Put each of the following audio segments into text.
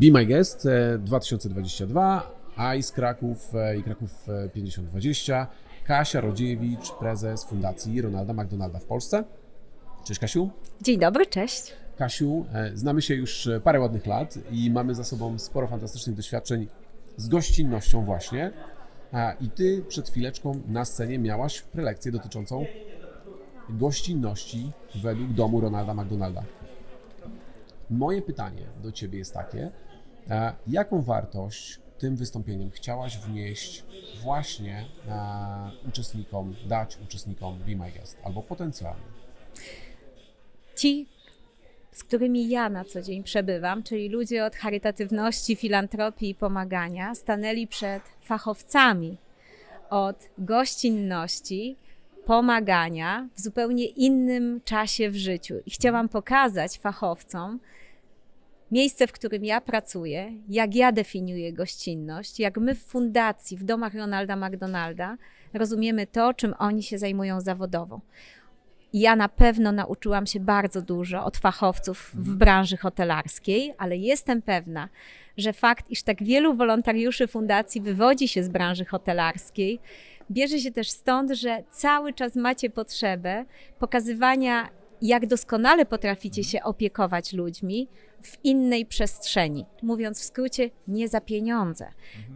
Be My Guest e, 2022, ICE Kraków e, i Kraków e, 5020, Kasia Rodziewicz, prezes Fundacji Ronalda McDonalda w Polsce. Cześć Kasiu. Dzień dobry, cześć. Kasiu, e, znamy się już e, parę ładnych lat i mamy za sobą sporo fantastycznych doświadczeń z gościnnością właśnie. I ty przed chwileczką na scenie miałaś prelekcję dotyczącą gościnności według domu Ronalda McDonalda. Moje pytanie do ciebie jest takie, e, jaką wartość tym wystąpieniem chciałaś wnieść właśnie e, uczestnikom, dać uczestnikom Be My Guest albo potencjalnie? Ci, z którymi ja na co dzień przebywam, czyli ludzie od charytatywności, filantropii i pomagania, stanęli przed fachowcami od gościnności, pomagania w zupełnie innym czasie w życiu. I chciałam pokazać fachowcom miejsce, w którym ja pracuję, jak ja definiuję gościnność, jak my w fundacji, w domach Ronalda McDonalda rozumiemy to, czym oni się zajmują zawodowo. Ja na pewno nauczyłam się bardzo dużo od fachowców w branży hotelarskiej, ale jestem pewna, że fakt, iż tak wielu wolontariuszy fundacji wywodzi się z branży hotelarskiej, bierze się też stąd, że cały czas macie potrzebę pokazywania, jak doskonale potraficie się opiekować ludźmi w innej przestrzeni. Mówiąc w skrócie, nie za pieniądze.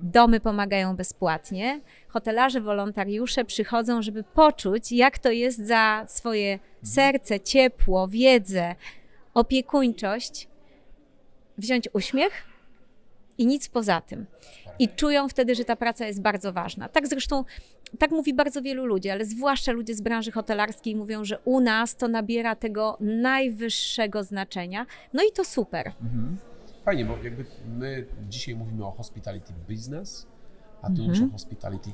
Domy pomagają bezpłatnie, hotelarze, wolontariusze przychodzą, żeby poczuć, jak to jest za swoje serce, ciepło, wiedzę, opiekuńczość, wziąć uśmiech i nic poza tym. I czują wtedy, że ta praca jest bardzo ważna. Tak zresztą, tak mówi bardzo wielu ludzi, ale zwłaszcza ludzie z branży hotelarskiej mówią, że u nas to nabiera tego najwyższego znaczenia. No i to super. Fajnie, bo jakby my dzisiaj mówimy o hospitality business, a ty mówisz o hospitality.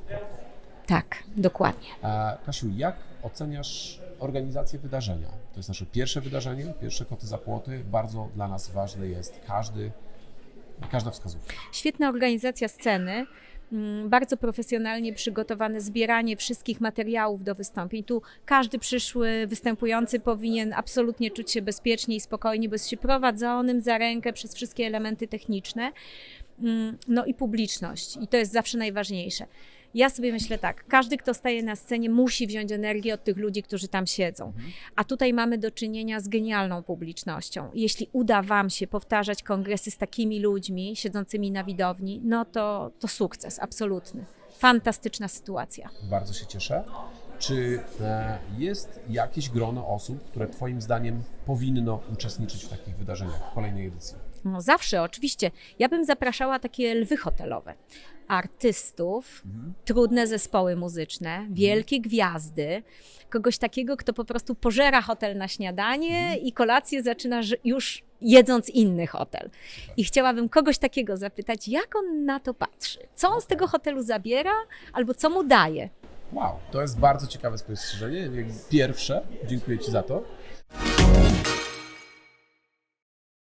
Tak, dokładnie. A Kasiu, jak oceniasz organizację wydarzenia? To jest nasze pierwsze wydarzenie, pierwsze koty za płoty. Bardzo dla nas ważny jest każdy, każda wskazówka. Świetna organizacja sceny, mm, bardzo profesjonalnie przygotowane zbieranie wszystkich materiałów do wystąpień. Tu każdy przyszły występujący powinien absolutnie czuć się bezpiecznie i spokojnie, bo jest się prowadzonym za rękę przez wszystkie elementy techniczne. Mm, No i publiczność, i to jest zawsze najważniejsze. Ja sobie myślę tak, każdy, kto staje na scenie, musi wziąć energię od tych ludzi, którzy tam siedzą. A tutaj mamy do czynienia z genialną publicznością. Jeśli uda Wam się powtarzać kongresy z takimi ludźmi siedzącymi na widowni, no to, to sukces, absolutny. Fantastyczna sytuacja. Bardzo się cieszę. Czy jest jakieś grono osób, które Twoim zdaniem powinno uczestniczyć w takich wydarzeniach w kolejnej edycji? No zawsze, oczywiście. Ja bym zapraszała takie lwy hotelowe. Artystów, trudne zespoły muzyczne, wielkie gwiazdy, kogoś takiego, kto po prostu pożera hotel na śniadanie i kolację zaczyna już jedząc inny hotel. I chciałabym kogoś takiego zapytać, jak on na to patrzy? Co on z tego hotelu zabiera albo co mu daje? Wow, to jest bardzo ciekawe spostrzeżenie. Pierwsze, dziękuję Ci za to.